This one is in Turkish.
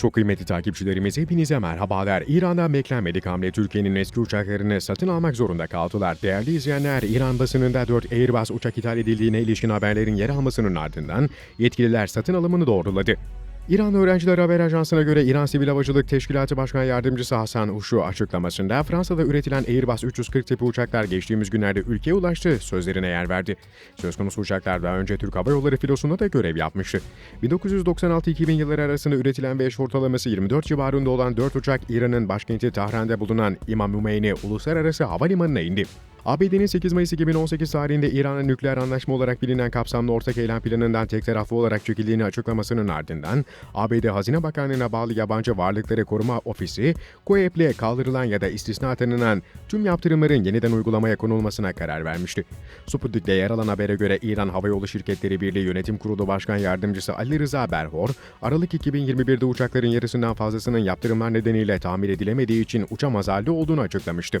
Çok kıymetli takipçilerimiz hepinize merhabalar. İran'dan beklenmedik hamle Türkiye'nin eski uçaklarını satın almak zorunda kaldılar. Değerli izleyenler, İran basınında 4 Airbus uçak ithal edildiğine ilişkin haberlerin yer almasının ardından yetkililer satın alımını doğruladı. İran Öğrenciler Haber Ajansı'na göre İran Sivil Havacılık Teşkilatı Başkan Yardımcısı Hasan Uşu açıklamasında Fransa'da üretilen Airbus 340 tipi uçaklar geçtiğimiz günlerde ülkeye ulaştı sözlerine yer verdi. Söz konusu uçaklar daha önce Türk Hava Yolları filosunda da görev yapmıştı. 1996-2000 yılları arasında üretilen ve eş ortalaması 24 civarında olan 4 uçak İran'ın başkenti Tahran'da bulunan İmam Hümeyni Uluslararası Havalimanı'na indi. ABD'nin 8 Mayıs 2018 tarihinde İran'ın nükleer anlaşma olarak bilinen kapsamlı ortak eylem planından tek taraflı olarak çekildiğini açıklamasının ardından ABD Hazine Bakanlığı'na bağlı Yabancı Varlıkları Koruma Ofisi, COEP'le kaldırılan ya da istisna tanınan tüm yaptırımların yeniden uygulamaya konulmasına karar vermişti. Sputnik'te yer alan habere göre İran Havayolu Şirketleri Birliği Yönetim Kurulu Başkan Yardımcısı Ali Rıza Berhor, Aralık 2021'de uçakların yarısından fazlasının yaptırımlar nedeniyle tamir edilemediği için uçamaz halde olduğunu açıklamıştı.